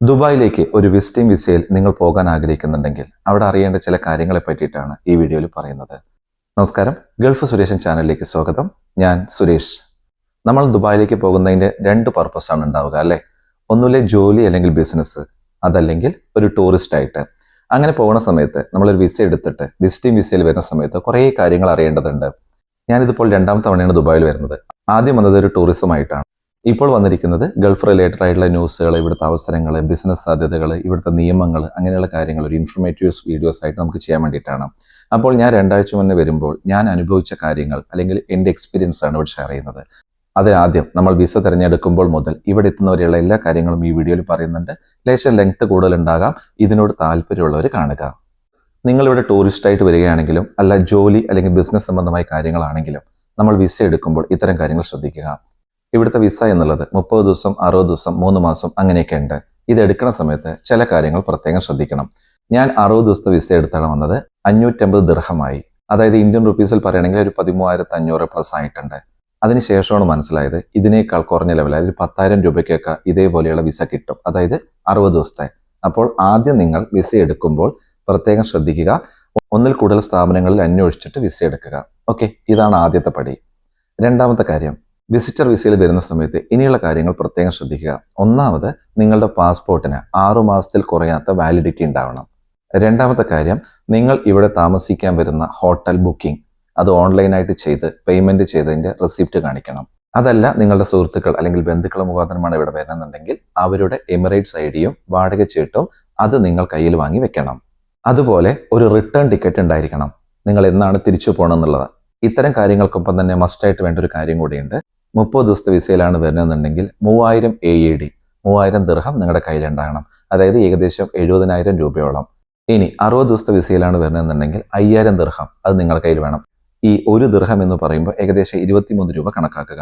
ദുബായിലേക്ക് ഒരു വിസിറ്റിംഗ് വിസയിൽ നിങ്ങൾ പോകാൻ ആഗ്രഹിക്കുന്നുണ്ടെങ്കിൽ അവിടെ അറിയേണ്ട ചില കാര്യങ്ങളെ പറ്റിയിട്ടാണ് ഈ വീഡിയോയിൽ പറയുന്നത്. നമസ്കാരം. ഗൾഫ് സുരേഷൻ ചാനലിലേക്ക് സ്വാഗതം. ഞാൻ സുരേഷ്. നമ്മൾ ദുബായിലേക്ക് പോകുന്നതിന്റെ രണ്ട് പർപ്പസാണ് ഉണ്ടാവുക അല്ലേ? ഒന്നുമില്ലേ ജോലി അല്ലെങ്കിൽ ബിസിനസ് അതല്ലെങ്കിൽ ഒരു ടൂറിസ്റ്റ് ആയിട്ട്. അങ്ങനെ പോകുന്ന സമയത്ത് നമ്മളൊരു വിസ എടുത്തിട്ട് വിസിറ്റിംഗ് വിസയിൽ വരുന്ന സമയത്ത് കുറേ കാര്യങ്ങൾ അറിയേണ്ടതുണ്ട്. ഞാനിതിപ്പോൾ രണ്ടാം തവണയാണ് ദുബായിൽ വരുന്നത്. ആദ്യം വന്നത് ഒരു ടൂറിസം ആയിട്ടാണ്. ഇപ്പോൾ വന്നിരിക്കുന്നത് ഗൾഫ് റിലേറ്റഡ് ആയിട്ടുള്ള ന്യൂസുകൾ ഇവിടുത്തെ അവസരങ്ങൾ ബിസിനസ് സാധ്യതകൾ ഇവിടുത്തെ നിയമങ്ങൾ അങ്ങനെയുള്ള കാര്യങ്ങൾ ഒരു ഇൻഫർമേറ്റീവ്സ് വീഡിയോസ് ആയിട്ട് നമുക്ക് ചെയ്യാൻ വേണ്ടിയിട്ടാണ്. അപ്പോൾ ഞാൻ രണ്ടാഴ്ച മുന്നേ വരുമ്പോൾ ഞാൻ അനുഭവിച്ച കാര്യങ്ങൾ അല്ലെങ്കിൽ എന്റെ എക്സ്പീരിയൻസ് ആണ് ഇവിടെ ഷെയർ ചെയ്യുന്നത്. അതിലാദ്യം നമ്മൾ വിസ തിരഞ്ഞെടുക്കുമ്പോൾ മുതൽ ഇവിടെ എത്തുന്നവരെയുള്ള എല്ലാ കാര്യങ്ങളും ഈ വീഡിയോയിൽ പറയുന്നുണ്ട്. ലേശം ലെങ്ത് കൂടുതലുണ്ടാകാം. ഇതിനോട് താല്പര്യമുള്ളവർ കാണുക. നിങ്ങളിവിടെ ടൂറിസ്റ്റായിട്ട് വരികയാണെങ്കിലും അല്ല ജോലി അല്ലെങ്കിൽ ബിസിനസ് സംബന്ധമായ കാര്യങ്ങളാണെങ്കിലും നമ്മൾ വിസ എടുക്കുമ്പോൾ ഇത്തരം കാര്യങ്ങൾ ശ്രദ്ധിക്കുക. ഇവിടുത്തെ വിസ എന്നുള്ളത് മുപ്പത് ദിവസം അറുപത് ദിവസം മൂന്ന് മാസം അങ്ങനെയൊക്കെ ഉണ്ട്. ഇത് എടുക്കുന്ന സമയത്ത് ചില കാര്യങ്ങൾ പ്രത്യേകം ശ്രദ്ധിക്കണം. ഞാൻ അറുപത് ദിവസത്തെ വിസ എടുത്താണ് വന്നത്. അഞ്ഞൂറ്റമ്പത് ദീർഘമായി അതായത് ഇന്ത്യൻ റുപ്പീസിൽ പറയുകയാണെങ്കിൽ ഒരു പതിമൂവായിരത്തി അഞ്ഞൂറ് പ്ലസ് ആയിട്ടുണ്ട് അതിനുശേഷമാണ് മനസ്സിലായത് ഇതിനേക്കാൾ കുറഞ്ഞ ലെവൽ അതായത് പത്തായിരം രൂപയ്ക്കൊക്കെ ഇതേപോലെയുള്ള വിസ കിട്ടും. അതായത് അറുപത് ദിവസത്തെ. അപ്പോൾ ആദ്യം നിങ്ങൾ വിസ എടുക്കുമ്പോൾ പ്രത്യേകം ശ്രദ്ധിക്കുക. ഒന്നിൽ കൂടുതൽ സ്ഥാപനങ്ങളിൽ അന്വേഷിച്ചിട്ട് വിസ എടുക്കുക. ഓക്കെ ഇതാണ് ആദ്യത്തെ പടി. രണ്ടാമത്തെ കാര്യം. വിസിറ്റർ വിസയിൽ വരുന്ന സമയത്ത് ഇനിയുള്ള കാര്യങ്ങൾ പ്രത്യേകം ശ്രദ്ധിക്കുക. ഒന്നാമത് നിങ്ങളുടെ പാസ്പോർട്ടിന് ആറു മാസത്തിൽ കുറയാത്ത വാലിഡിറ്റി ഉണ്ടാവണം. രണ്ടാമത്തെ കാര്യം നിങ്ങൾ ഇവിടെ താമസിക്കാൻ വരുന്ന ഹോട്ടൽ ബുക്കിംഗ് അത് ഓൺലൈനായിട്ട് ചെയ്ത് പേയ്മെന്റ് ചെയ്തതിന്റെ റെസിപ്റ്റ് കാണിക്കണം. അതല്ല നിങ്ങളുടെ സുഹൃത്തുക്കൾ അല്ലെങ്കിൽ ബന്ധുക്കൾ മുഖാന്തരമാണ് ഇവിടെ വരുന്നുണ്ടെങ്കിൽ അവരുടെ എമിറേറ്റ്സ് ഐ ഡിയും വാടക ചീട്ടും അത് നിങ്ങൾ കയ്യിൽ വാങ്ങി വെക്കണം. അതുപോലെ ഒരു റിട്ടേൺ ടിക്കറ്റ് ഉണ്ടായിരിക്കണം. നിങ്ങൾ എന്നാണ് തിരിച്ചു പോകണം എന്നുള്ളത് ഇത്തരം കാര്യങ്ങൾക്കൊപ്പം തന്നെ മസ്റ്റായിട്ട് വേണ്ട ഒരു കാര്യം കൂടിയുണ്ട്. മുപ്പത് ദിവസത്തെ വിസയിലാണ് വരുന്നതെന്നുണ്ടെങ്കിൽ മൂവായിരം എ ഇ ഡി മൂവായിരം ദീർഘം നിങ്ങളുടെ കയ്യിലുണ്ടാകണം. അതായത് ഏകദേശം എഴുപതിനായിരം രൂപയോളം. ഇനി അറുപത് ദിവസത്തെ വിസയിലാണ് വരുന്നതെന്നുണ്ടെങ്കിൽ അയ്യായിരം ദീർഘം അത് നിങ്ങളുടെ കയ്യിൽ വേണം. ഈ ഒരു ദീർഘം എന്ന് പറയുമ്പോൾ ഏകദേശം ഇരുപത്തിമൂന്ന് രൂപ കണക്കാക്കുക.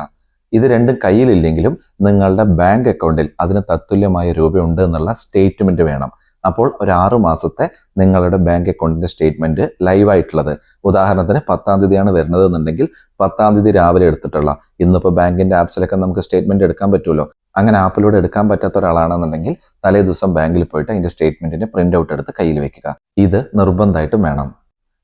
ഇത് രണ്ടും കയ്യിലില്ലെങ്കിലും നിങ്ങളുടെ ബാങ്ക് അക്കൗണ്ടിൽ അതിന് തത്തുല്യമായ രൂപയുണ്ട് എന്നുള്ള സ്റ്റേറ്റ്മെന്റ് വേണം. അപ്പോൾ ഒരു ആറു മാസത്തെ നിങ്ങളുടെ ബാങ്ക് അക്കൗണ്ടിന്റെ സ്റ്റേറ്റ്മെന്റ് ലൈവായിട്ടുള്ളത്. ഉദാഹരണത്തിന് പത്താം തീയതിയാണ് വരുന്നത് എന്നുണ്ടെങ്കിൽ പത്താം തീയതി രാവിലെ എടുത്തിട്ടുള്ള ഇന്നിപ്പോൾ ബാങ്കിന്റെ ആപ്സിലൊക്കെ നമുക്ക് സ്റ്റേറ്റ്മെന്റ് എടുക്കാൻ പറ്റുമല്ലോ. അങ്ങനെ ആപ്പിലൂടെ എടുക്കാൻ പറ്റാത്ത ഒരാളാണെന്നുണ്ടെങ്കിൽ തലേ ദിവസം ബാങ്കിൽ പോയിട്ട് അതിന്റെ സ്റ്റേറ്റ്മെന്റിന്റെ പ്രിന്റ് ഔട്ട് എടുത്ത് കയ്യിൽ വെക്കുക. ഇത് നിർബന്ധമായിട്ടും വേണം.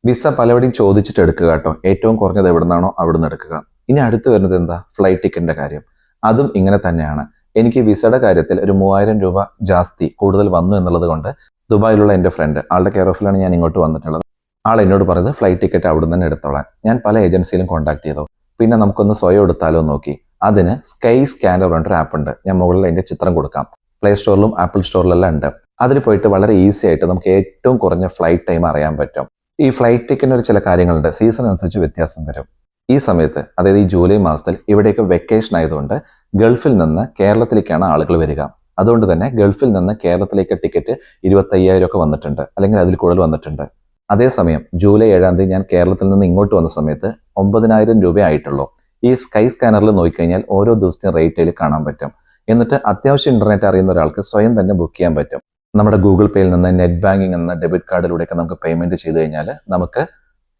വിസ പലവിടെയും ചോദിച്ചിട്ട് എടുക്കുക കേട്ടോ. ഏറ്റവും കുറഞ്ഞത് എവിടെ നിന്നാണോ അവിടെ നിന്ന് എടുക്കുക. ഇനി അടുത്ത് വരുന്നത് എന്താ? ഫ്ലൈറ്റ് ടിക്കറ്റിന്റെ കാര്യം. അതും ഇങ്ങനെ തന്നെയാണ്. എനിക്ക് വിസയുടെ കാര്യത്തിൽ ഒരു മൂവായിരം രൂപ ജാസ്തി കൂടുതൽ വന്നു എന്നുള്ളത് കൊണ്ട് ദുബായിലുള്ള എന്റെ ഫ്രണ്ട് ആളുടെ കെയർ ഓഫിലാണ് ഞാൻ ഇങ്ങോട്ട് വന്നിട്ടുള്ളത്. ആൾ എന്നോട് പറഞ്ഞത് ഫ്ലൈറ്റ് ടിക്കറ്റ് അവിടെ നിന്ന് എടുത്തോളാൻ. ഞാൻ പല ഏജൻസിയിലും കോൺടാക്ട് ചെയ്തു. പിന്നെ നമുക്കൊന്ന് സ്വയം എടുത്താലോ നോക്കി. അതിന് സ്കൈ സ്കാനർ പറഞ്ഞൊരു ആപ്പ് ഉണ്ട്. ഞാൻ മുകളിൽ അതിന്റെ ചിത്രം കൊടുക്കാം. പ്ലേ സ്റ്റോറിലും ആപ്പിൾ സ്റ്റോറിലെല്ലാം ഉണ്ട്. അതിൽ പോയിട്ട് വളരെ ഈസി ആയിട്ട് നമുക്ക് ഏറ്റവും കുറഞ്ഞ ഫ്ലൈറ്റ് ടൈം അറിയാൻ പറ്റും. ഈ ഫ്ലൈറ്റ് ടിക്കറ്റിന് ഒരു ചില കാര്യങ്ങളുണ്ട്. സീസൺ അനുസരിച്ച് വ്യത്യാസം വരും. ഈ സമയത്ത് അതായത് ഈ ജൂലൈ മാസത്തിൽ ഇവിടേക്ക് വെക്കേഷൻ ആയതുകൊണ്ട് ഗൾഫിൽ നിന്ന് കേരളത്തിലേക്കാണ് ആളുകൾ വരിക. അതുകൊണ്ട് തന്നെ ഗൾഫിൽ നിന്ന് കേരളത്തിലേക്ക് ടിക്കറ്റ് ഇരുപത്തയ്യായിരം ഒക്കെ വന്നിട്ടുണ്ട്. അല്ലെങ്കിൽ അതിൽ കൂടുതൽ വന്നിട്ടുണ്ട്. അതേസമയം ജൂലൈ ഏഴാം തീയതി ഞാൻ കേരളത്തിൽ നിന്ന് ഇങ്ങോട്ട് വന്ന സമയത്ത് ഒമ്പതിനായിരം രൂപ ആയിട്ടുള്ളൂ ഈ സ്കൈ സ്കാനറിൽ നോക്കിക്കഴിഞ്ഞാൽ ഓരോ ദിവസത്തെയും റേറ്റിൽ കാണാൻ പറ്റും. എന്നിട്ട് അത്യാവശ്യം ഇന്റർനെറ്റ് അറിയുന്ന ഒരാൾക്ക് സ്വയം തന്നെ ബുക്ക് ചെയ്യാൻ പറ്റും. നമ്മുടെ ഗൂഗിൾ പേയിൽ നിന്ന് നെറ്റ് ബാങ്കിങ് എന്ന ഡെബിറ്റ് കാർഡിലൂടെയൊക്കെ നമുക്ക് പേയ്മെന്റ് ചെയ്ത് കഴിഞ്ഞാൽ നമുക്ക്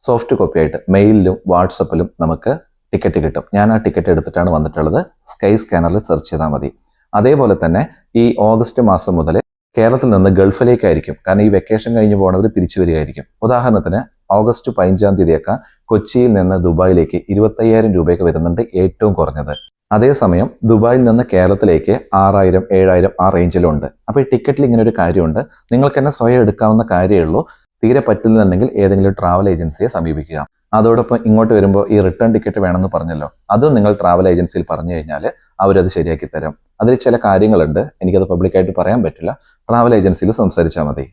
സോഫ്റ്റ് കോപ്പി ആയിട്ട് മെയിലിലും വാട്സപ്പിലും നമുക്ക് ടിക്കറ്റ് കിട്ടും. ഞാൻ ആ ടിക്കറ്റ് എടുത്തിട്ടാണ് വന്നിട്ടുള്ളത്. സ്കൈ സ്കാനറിൽ സെർച്ച് ചെയ്താൽ മതി. അതേപോലെ തന്നെ ഈ ഓഗസ്റ്റ് മാസം മുതൽ കേരളത്തിൽ നിന്ന് ഗൾഫിലേക്കായിരിക്കും. കാരണം ഈ വെക്കേഷൻ കഴിഞ്ഞ് പോകുന്നവർ തിരിച്ചു വരികയായിരിക്കും. ഉദാഹരണത്തിന് ഓഗസ്റ്റ് പതിനഞ്ചാം തീയതിയൊക്കെ കൊച്ചിയിൽ നിന്ന് ദുബായിലേക്ക് ഇരുപത്തയ്യായിരം രൂപയൊക്കെ വരുന്നുണ്ട് ഏറ്റവും കുറഞ്ഞത്. അതേസമയം ദുബായിൽ നിന്ന് കേരളത്തിലേക്ക് ആറായിരം ഏഴായിരം ആ റേഞ്ചിലുണ്ട് അപ്പോൾ ഈ ടിക്കറ്റിൽ ഇങ്ങനെ ഒരു കാര്യമുണ്ട്. നിങ്ങൾക്ക് തന്നെ സ്വയം എടുക്കാവുന്ന കാര്യമേ ഉള്ളൂ. തീരെ പറ്റില്ലെന്നുണ്ടെങ്കിൽ ഏതെങ്കിലും ട്രാവൽ ഏജൻസിയെ സമീപിക്കുക. അതോടൊപ്പം ഇങ്ങോട്ട് വരുമ്പോൾ ഈ റിട്ടേൺ ടിക്കറ്റ് വേണമെന്ന് പറഞ്ഞല്ലോ അതും നിങ്ങൾ ട്രാവൽ ഏജൻസിയിൽ പറഞ്ഞു കഴിഞ്ഞാൽ അവരത് ശരിയാക്കി തരും. അതിൽ ചില കാര്യങ്ങളുണ്ട് എനിക്കത് പബ്ലിക്കായിട്ട് പറയാൻ പറ്റില്ല. ട്രാവൽ ഏജൻസിയിൽ സംസാരിച്ചാൽ മതി.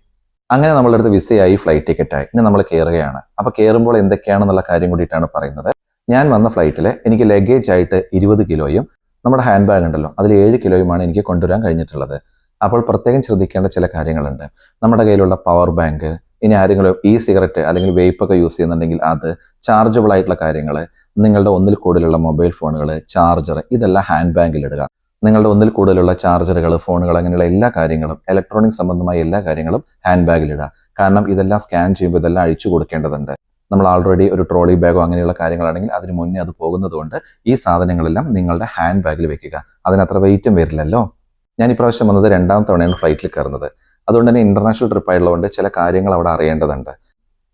അങ്ങനെ നമ്മളുടെ അടുത്ത് വിസയായി ഫ്ലൈറ്റ് ടിക്കറ്റായി ഇനി നമ്മൾ കയറുകയാണ്. അപ്പോൾ കയറുമ്പോൾ എന്തൊക്കെയാണെന്നുള്ള കാര്യം കൂടിയിട്ടാണ് പറയുന്നത്. ഞാൻ വന്ന ഫ്ലൈറ്റിൽ എനിക്ക് ലഗേജ് ആയിട്ട് ഇരുപത് കിലോയും നമ്മുടെ ഹാൻഡ് ബാഗ് ഉണ്ടല്ലോ അതിൽ ഏഴ് കിലോയുമാണ് എനിക്ക് കൊണ്ടുവരാൻ കഴിഞ്ഞിട്ടുള്ളത്. അപ്പോൾ പ്രത്യേകം ശ്രദ്ധിക്കേണ്ട ചില കാര്യങ്ങളുണ്ട്. നമ്മുടെ കയ്യിലുള്ള പവർ ബാങ്ക് ഇനി ആരെങ്കിലും ഈ സിഗരറ്റ് അല്ലെങ്കിൽ വേപ്പ് ഒക്കെ യൂസ് ചെയ്യുന്നുണ്ടെങ്കിൽ അത് ചാർജബിൾ ആയിട്ടുള്ള കാര്യങ്ങൾ നിങ്ങളുടെ ഒന്നിൽ കൂടുതലുള്ള മൊബൈൽ ഫോണുകൾ ചാർജർ ഇതെല്ലാം ഹാൻഡ് ബാഗിൽ ഇടുക. നിങ്ങളുടെ ഒന്നിൽ കൂടുതലുള്ള ചാർജറുകൾ ഫോണുകൾ അങ്ങനെയുള്ള എല്ലാ കാര്യങ്ങളും ഇലക്ട്രോണിക് സംബന്ധമായ എല്ലാ കാര്യങ്ങളും ഹാൻഡ് ബാഗിൽ ഇടുക. കാരണം ഇതെല്ലാം സ്കാൻ ചെയ്യുമ്പോൾ ഇതെല്ലാം അഴിച്ചു കൊടുക്കേണ്ടതുണ്ട്. നമ്മൾ ആൾറെഡി ഒരു ട്രോളി ബാഗോ അങ്ങനെയുള്ള കാര്യങ്ങളാണെങ്കിൽ അതിന് മുന്നേ അത് പോകുന്നതുകൊണ്ട് ഈ സാധനങ്ങളെല്ലാം നിങ്ങളുടെ ഹാൻഡ് ബാഗിൽ വെക്കുക. അതിനത്ര വെയിറ്റും വരില്ലല്ലോ. ഞാൻ ഇപ്രാവശ്യം വന്നത് രണ്ടാം തവണയാണ് ഫ്ലൈറ്റിൽ കയറുന്നത്. അതുകൊണ്ട് തന്നെ ഇന്റർനാഷണൽ ട്രിപ്പ് ആയതുകൊണ്ട് ചില കാര്യങ്ങൾ അവിടെ അറിയേണ്ടതുണ്ട്.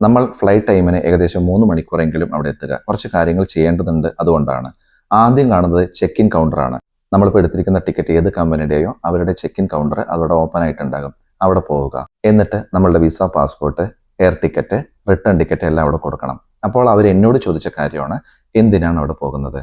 നമ്മൾ ഫ്ലൈറ്റ് ടൈമിന് ഏകദേശം മൂന്ന് മണിക്കൂറെങ്കിലും അവിടെ എത്തുക. കുറച്ച് കാര്യങ്ങൾ ചെയ്യേണ്ടതുണ്ട് അതുകൊണ്ടാണ്. ആദ്യം കാണുന്നത് ചെക്ക് ഇൻ കൗണ്ടറാണ് നമ്മളിപ്പോൾ എടുത്തിരിക്കുന്ന ടിക്കറ്റ് ഏത് കമ്പനിയുടെയോ അവരുടെ ചെക്ക് ഇൻ കൗണ്ടർ അതോടെ ഓപ്പൺ ആയിട്ടുണ്ടാകും. അവിടെ പോവുക. എന്നിട്ട് നമ്മളുടെ visa passport air ticket return ticket എല്ലാം അവിടെ കൊടുക്കണം. അപ്പോൾ അവർ എന്നോട് ചോദിച്ച കാര്യമാണ് എന്തിനാണ് അവിടെ പോകുന്നത്?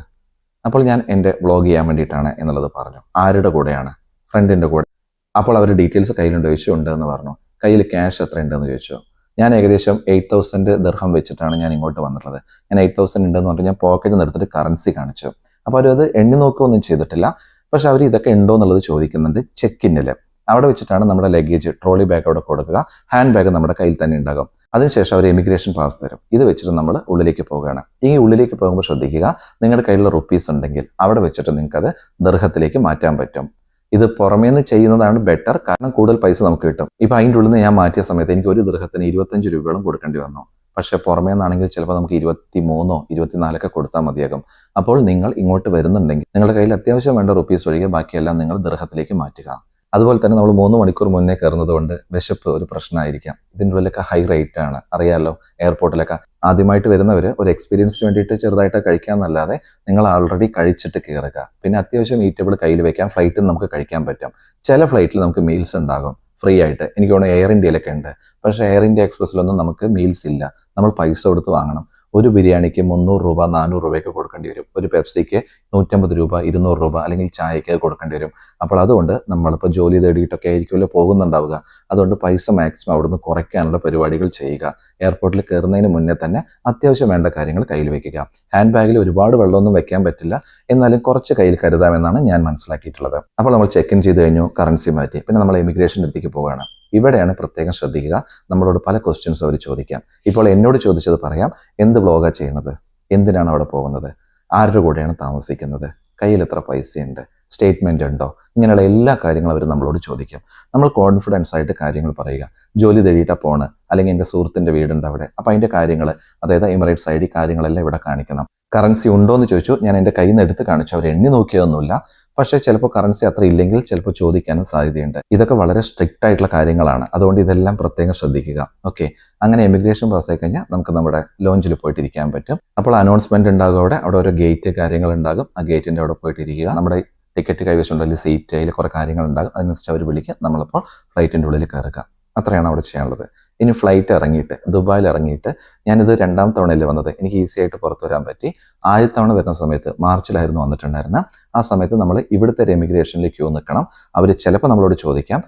അപ്പോൾ ഞാൻ എന്റെ വ്ളോഗ് ചെയ്യാൻ വേണ്ടിയിട്ടാണ് എന്നുള്ളത് പറഞ്ഞു. ആരുടെ കൂടെയാണ്? ഫ്രണ്ടിന്റെ കൂടെ അപ്പോൾ അവർ ഡീറ്റെയിൽസ് കയ്യിലുണ്ട്. ചോദിച്ചു ഉണ്ട് എന്ന് പറഞ്ഞു. കയ്യിൽ ക്യാഷ് എത്ര ഉണ്ടെന്ന് ചോദിച്ചു. ഞാൻ ഏകദേശം എയ്റ്റ് തൗസൻഡ് ദർഹം വെച്ചിട്ടാണ് ഞാൻ ഇങ്ങോട്ട് വന്നിട്ടുള്ളത്. ഞാൻ എയ്റ്റ് തൗസൻഡ് ഉണ്ടെന്ന് പറഞ്ഞു ഞാൻ പോക്കറ്റിൽ നിന്ന് കറൻസി കാണിച്ചു. അപ്പോൾ അവരത് എണ്ണി നോക്കുകയൊന്നും ചെയ്തിട്ടില്ല. പക്ഷെ അവർ ഇതൊക്കെ ഉണ്ടോ എന്നുള്ളത് ചോദിക്കുന്നുണ്ട് ചെക്ക് ഇന്നിൽ അവിടെ വെച്ചിട്ടാണ് നമ്മുടെ ലഗേജ് ട്രോളി ബാഗ് അവിടെ കൊടുക്കുക. ഹാൻഡ് ബാഗ് നമ്മുടെ കയ്യിൽ തന്നെ ഉണ്ടാകും. അതിനുശേഷം അവർ എമിഗ്രേഷൻ പാസ് തരും. ഇത് വെച്ചിട്ട് നമ്മൾ ഉള്ളിലേക്ക് പോവുകയാണ്. ഈ ഉള്ളിലേക്ക് പോകുമ്പോൾ ശ്രദ്ധിക്കുക. നിങ്ങളുടെ കയ്യിലുള്ള റുപ്പീസ് ഉണ്ടെങ്കിൽ അവിടെ വെച്ചിട്ട് നിങ്ങൾക്കത് ദർഹത്തിലേക്ക് മാറ്റാൻ പറ്റും. ഇത് പുറമേ നിന്ന് ചെയ്യുന്നതാണ് ബെറ്റർ കാരണം കൂടുതൽ പൈസ നമുക്ക് കിട്ടും. ഇപ്പൊ അതിന്റെ ഉള്ളിൽ നിന്ന് ഞാൻ മാറ്റിയ സമയത്ത് എനിക്ക് ഒരു ദൃഹത്തിന് ഇരുപത്തഞ്ച് രൂപയോളം കൊടുക്കേണ്ടി വന്നു. പക്ഷെ പുറമേ നിന്നാണെങ്കിൽ ചിലപ്പോൾ നമുക്ക് ഇരുപത്തി മൂന്നോ ഇരുപത്തിനാലൊക്കെ കൊടുത്താൽ മതിയാകും. അപ്പോൾ നിങ്ങൾ ഇങ്ങോട്ട് വരുന്നുണ്ടെങ്കിൽ നിങ്ങളുടെ കയ്യിൽ അത്യാവശ്യം വേണ്ട റുപ്പീസ് ഒഴികെ ബാക്കിയെല്ലാം നിങ്ങൾ ദൃഹത്തിലേക്ക് മാറ്റുക. അതുപോലെ തന്നെ നമ്മൾ മൂന്ന് മണിക്കൂർ മുന്നേ കയറുന്നത് കൊണ്ട് വിശപ്പ് ഒരു പ്രശ്നമായിരിക്കാം. ഇതിന്റെ ഉള്ളിലൊക്കെ ഹൈ റേറ്റ് ആണ്. അറിയാമല്ലോ എയർപോർട്ടിലൊക്കെ ആദ്യമായിട്ട് വരുന്നവർ ഒരു എക്സ്പീരിയൻസിന് വേണ്ടിയിട്ട് ചെറുതായിട്ട് കഴിക്കാമെന്നല്ലാതെ നിങ്ങൾ ആൾറെഡി കഴിച്ചിട്ട് കയറുക. പിന്നെ അത്യാവശ്യം ഈറ്റബിൾ കയ്യിൽ വെക്കാം ഫ്ലൈറ്റിൽ നമുക്ക് കഴിക്കാൻ പറ്റും. ചില ഫ്ലൈറ്റിൽ നമുക്ക് മീൽസ് ഉണ്ടാകും ഫ്രീ ആയിട്ട്. എനിക്ക് തോന്നുന്നു എയർ ഇന്ത്യയിലൊക്കെ ഉണ്ട്. പക്ഷേ എയർ ഇന്ത്യ എക്സ്പ്രസ്സിലൊന്നും നമുക്ക് മീൽസ് ഇല്ല. നമ്മൾ പൈസ കൊടുത്ത് വാങ്ങണം. ഒരു ബിരിയാണിക്ക് മുന്നൂറ് രൂപ നാനൂറ് രൂപയൊക്കെ കൊടുക്കേണ്ടി വരും. ഒരു പെപ്സിക്ക് നൂറ്റമ്പത് രൂപ ഇരുന്നൂറ് രൂപ അല്ലെങ്കിൽ ചായക്ക് കൊടുക്കേണ്ടി വരും. അപ്പോൾ അതുകൊണ്ട് നമ്മളിപ്പോൾ ജോലി തേടിയിട്ടൊക്കെ ആയിരിക്കുമല്ലോ പോകുന്നുണ്ടാവുക. അതുകൊണ്ട് പൈസ മാക്സിമം അവിടുന്ന് കുറയ്ക്കാനുള്ള പരിപാടികൾ ചെയ്യുക. എയർപോർട്ടിൽ കയറുന്നതിന് മുന്നേ തന്നെ അത്യാവശ്യം വേണ്ട കാര്യങ്ങൾ കയ്യിൽ വെക്കുക ഹാൻഡ് ബാഗിൽ ഒരുപാട് വെള്ളമൊന്നും വെക്കാൻ പറ്റില്ല. എന്നാലും കുറച്ച് കയ്യിൽ കരുതാമെന്നാണ് ഞാൻ മനസ്സിലാക്കിയിട്ടുള്ളത്. അപ്പോൾ നമ്മൾ ചെക്ക് ഇൻ ചെയ്ത് കഴിഞ്ഞു കറൻസി മാറ്റി. പിന്നെ നമ്മൾ ഇമിഗ്രേഷൻ അടുത്തേക്ക് പോവുകയാണ്. ഇവിടെയാണ് പ്രത്യേകം ശ്രദ്ധിക്കുക. നമ്മളോട് പല ക്വസ്റ്റ്യൻസ് അവർ ചോദിക്കാം. ഇപ്പോൾ എന്നോട് ചോദിച്ചത് പറയാം എന്ത് വ്ളോഗാണ് ചെയ്യുന്നത്? എന്തിനാണ് അവിടെ പോകുന്നത്? ആരുടെ കൂടെയാണ് താമസിക്കുന്നത്? കയ്യിൽ എത്ര പൈസയുണ്ട്? സ്റ്റേറ്റ്മെന്റ് ഉണ്ടോ? ഇങ്ങനെയുള്ള എല്ലാ കാര്യങ്ങളും അവർ നമ്മളോട് ചോദിക്കും. നമ്മൾ കോൺഫിഡൻസ് ആയിട്ട് കാര്യങ്ങൾ പറയുക. ജോലി തേടിയിട്ടാണ് പോണ്. അല്ലെങ്കിൽ എന്റെ സുഹൃത്തിന്റെ വീടുണ്ട് അവിടെ. അപ്പോൾ അതിന്റെ കാര്യങ്ങൾ അതായത് എമിറേറ്റ്സ് ഐ ഡി കാര്യങ്ങളെല്ലാം ഇവിടെ കാണിക്കണം. കറൻസി ഉണ്ടോ എന്ന് ചോദിച്ചു. ഞാൻ എന്റെ കയ്യിൽ നിന്ന് എടുത്ത് കാണിച്ചു. അവർ എണ്ണി നോക്കിയതൊന്നുമില്ല. പക്ഷേ ചിലപ്പോൾ കറൻസി അത്ര ഇല്ലെങ്കിൽ ചിലപ്പോൾ ചോദിക്കാനും സാധ്യതയുണ്ട്. ഇതൊക്കെ വളരെ സ്ട്രിക്റ്റ് ആയിട്ടുള്ള കാര്യങ്ങളാണ്. അതുകൊണ്ട് ഇതെല്ലാം പ്രത്യേകം ശ്രദ്ധിക്കുക. ഓക്കെ അങ്ങനെ എമിഗ്രേഷൻ പാസ്സായി കഴിഞ്ഞാൽ നമുക്ക് നമ്മുടെ ലോഞ്ചിൽ പോയിട്ടിരിക്കാൻ പറ്റും. അപ്പോൾ അനൗൺസ്മെന്റ് ഉണ്ടാകും അവിടെ. അവിടെ ഓരോ ഗേറ്റ് കാര്യങ്ങൾ ഉണ്ടാകും. ആ ഗേറ്റിന്റെ അവിടെ പോയിട്ടിരിക്കുക. നമ്മുടെ ടിക്കറ്റ് കൈവശമുണ്ടെങ്കിൽ സീറ്റ് അതിൽ കുറേ കാര്യങ്ങൾ ഉണ്ടാകും. അതിനനുസരിച്ച് അവർ വിളിക്കുക നമ്മളപ്പോൾ ഫ്ലൈറ്റിന്റെ ഉള്ളിൽ കയറുക. അത്രയാണ് അവിടെ ചെയ്യാനുള്ളത്. ഇനി ഫ്ലൈറ്റ് ഇറങ്ങിയിട്ട് ദുബായിൽ ഇറങ്ങിയിട്ട് ഞാനിത് രണ്ടാം തവണയല്ലേ വന്നത്. എനിക്ക് ഈസി ആയിട്ട് പുറത്തു വരാൻ പറ്റി. ആദ്യ തവണ വരുന്ന സമയത്ത് മാർച്ചിലായിരുന്നു വന്നിട്ടുണ്ടായിരുന്ന. ആ സമയത്ത് നമ്മൾ ഇവിടുത്തെ ഒരു എമിഗ്രേഷനിൽ ക്യൂ നിൽക്കണം. അവർ ചിലപ്പോൾ നമ്മളോട് ചോദിക്കാം.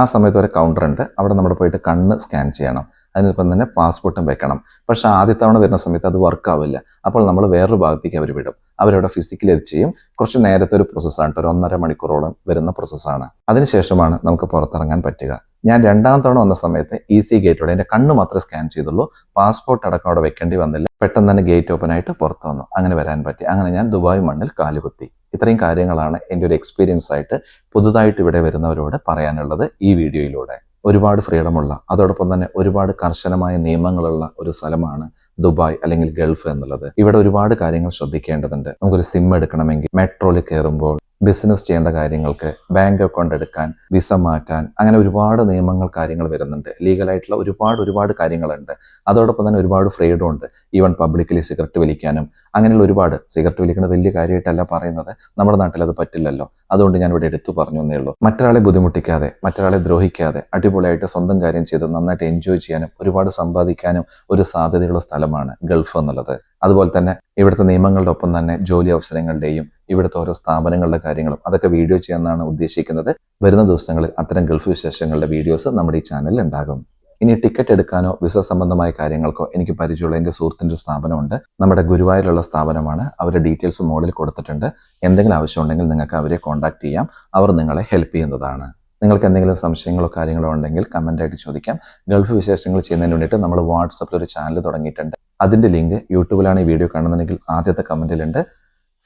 ആ സമയത്ത് ഒരു കൗണ്ടർ ഉണ്ട്. അവിടെ നമ്മൾ പോയിട്ട് കണ്ണ് സ്കാൻ ചെയ്യണം. അതിനൊപ്പം തന്നെ പാസ്പോർട്ടും വെക്കണം. പക്ഷെ ആദ്യ തവണ വരുന്ന സമയത്ത് അത് വർക്കാവില്ല അപ്പോൾ നമ്മൾ വേറൊരു ഭാഗത്തേക്ക് അവർ വിടും. അവരവിടെ ഫിസിക്കലി അത് ചെയ്യും. കുറച്ച് നേരത്തെ ഒരു പ്രോസസ്സാണ് ഒരു ഒന്നര മണിക്കൂറോളം വരുന്ന പ്രോസസ്സാണ് അതിനുശേഷമാണ് നമുക്ക് പുറത്തിറങ്ങാൻ പറ്റുക. ഞാൻ രണ്ടാം തവണ വന്ന സമയത്ത് ഇ സി ഗേറ്റോടെ എന്റെ കണ്ണ് മാത്രമേ സ്കാൻ ചെയ്തുള്ളൂ. പാസ്പോർട്ട് അടക്കം അവിടെ വെക്കേണ്ടി വന്നില്ല. പെട്ടെന്ന് തന്നെ ഗേറ്റ് ഓപ്പൺ ആയിട്ട് പുറത്ത് വന്നു. അങ്ങനെ വരാൻ പറ്റി. അങ്ങനെ ഞാൻ ദുബായ് മണ്ണിൽ കാലുകുത്തി ഇത്രയും കാര്യങ്ങളാണ് എന്റെ ഒരു എക്സ്പീരിയൻസ് ആയിട്ട് പുതുതായിട്ട് ഇവിടെ വരുന്നവരോട് പറയാനുള്ളത് ഈ വീഡിയോയിലൂടെ. ഒരുപാട് ഫ്രീഡമുള്ള അതോടൊപ്പം തന്നെ ഒരുപാട് കർശനമായ നിയമങ്ങളുള്ള ഒരു സ്ഥലമാണ് ദുബായ് അല്ലെങ്കിൽ ഗൾഫ് എന്നുള്ളത്. ഇവിടെ ഒരുപാട് കാര്യങ്ങൾ ശ്രദ്ധിക്കേണ്ടതുണ്ട്. നമുക്കൊരു സിം എടുക്കണമെങ്കിൽ മെട്രോയിൽ കയറുമ്പോൾ ബിസിനസ് ചെയ്യേണ്ട കാര്യങ്ങൾക്ക് ബാങ്ക് അക്കൗണ്ട് എടുക്കാൻ വിസ മാറ്റാൻ അങ്ങനെ ഒരുപാട് നിയമങ്ങൾ കാര്യങ്ങൾ വരുന്നുണ്ട്. ലീഗലായിട്ടുള്ള ഒരുപാട് ഒരുപാട് കാര്യങ്ങളുണ്ട്. അതോടൊപ്പം തന്നെ ഒരുപാട് ഫ്രീഡം ഉണ്ട്. ഈവൻ പബ്ലിക്കലി സിഗരറ്റ് വിളിക്കാനും അങ്ങനെയുള്ള ഒരുപാട്. സിഗരറ്റ് വലിക്കുന്നത് വലിയ കാര്യമായിട്ടല്ല പറയുന്നത്. നമ്മുടെ നാട്ടിൽ അത് പറ്റില്ലല്ലോ. അതുകൊണ്ട് ഞാൻ ഇവിടെ എടുത്തു പറഞ്ഞു എന്നേ ഉള്ളൂ. മറ്റൊരാളെ ബുദ്ധിമുട്ടിക്കാതെ മറ്റൊരാളെ ദ്രോഹിക്കാതെ അടിപൊളിയായിട്ട് സ്വന്തം കാര്യം ചെയ്ത് നന്നായിട്ട് എൻജോയ് ചെയ്യാനും ഒരുപാട് സമ്പാദിക്കാനും ഒരു സാധ്യതയുള്ള സ്ഥലമാണ് ഗൾഫ് എന്നുള്ളത്. അതുപോലെ തന്നെ ഇവിടുത്തെ നിയമങ്ങളുടെ ഒപ്പം തന്നെ ജോലി അവസരങ്ങളുടെയും ഇവിടുത്തെ ഓരോ സ്ഥാപനങ്ങളുടെ കാര്യങ്ങളും അതൊക്കെ വീഡിയോ ചെയ്യാമെന്നാണ് ഉദ്ദേശിക്കുന്നത്. വരുന്ന ദിവസങ്ങളിൽ അത്തരം ഗൾഫ് വിശേഷങ്ങളുടെ വീഡിയോസ് നമ്മുടെ ഈ ചാനലിൽ ഉണ്ടാകും. ഇനി ടിക്കറ്റ് എടുക്കാനോ വിസ സംബന്ധമായ കാര്യങ്ങൾക്കോ എനിക്ക് പരിചയമുള്ള എന്റെ സുഹൃത്തിന്റെ ഒരു സ്ഥാപനമുണ്ട്. നമ്മുടെ ഗുരുവായൂരുള്ള സ്ഥാപനമാണ്. അവരുടെ ഡീറ്റെയിൽസ് മോളിൽ കൊടുത്തിട്ടുണ്ട്. എന്തെങ്കിലും ആവശ്യമുണ്ടെങ്കിൽ നിങ്ങൾക്ക് അവരെ കോൺടാക്ട് ചെയ്യാം. അവർ നിങ്ങളെ ഹെൽപ്പ് ചെയ്യുന്നതാണ്. നിങ്ങൾക്ക് എന്തെങ്കിലും സംശയങ്ങളോ കാര്യങ്ങളോ ഉണ്ടെങ്കിൽ കമന്റായിട്ട് ചോദിക്കാം. ഗൾഫ് വിശേഷങ്ങൾ ചെയ്യുന്നതിന് വേണ്ടിയിട്ട് നമ്മൾ വാട്സപ്പിൽ ഒരു ചാനൽ തുടങ്ങിയിട്ടുണ്ട്. അതിന്റെ ലിങ്ക് യൂട്യൂബിലാണ് ഈ വീഡിയോ കാണുന്നതെങ്കിൽ ആദ്യത്തെ കമന്റിലുണ്ട്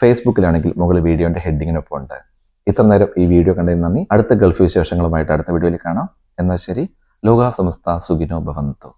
ഫേസ്ബുക്കിലാണെങ്കിൽ മുകളിൽ വീഡിയോന്റെ ഹെഡിങ്ങിനൊപ്പം ഉണ്ട്. ഇത്ര നേരം ഈ വീഡിയോ കണ്ടതിന് നന്ദി. അടുത്ത ഗൾഫ് വിശേഷങ്ങളുമായിട്ട് അടുത്ത വീഡിയോയിൽ കാണാം. എന്നാൽ ശരി ലോകാസമസ്ത സുഖിനോ ഭവന്തു.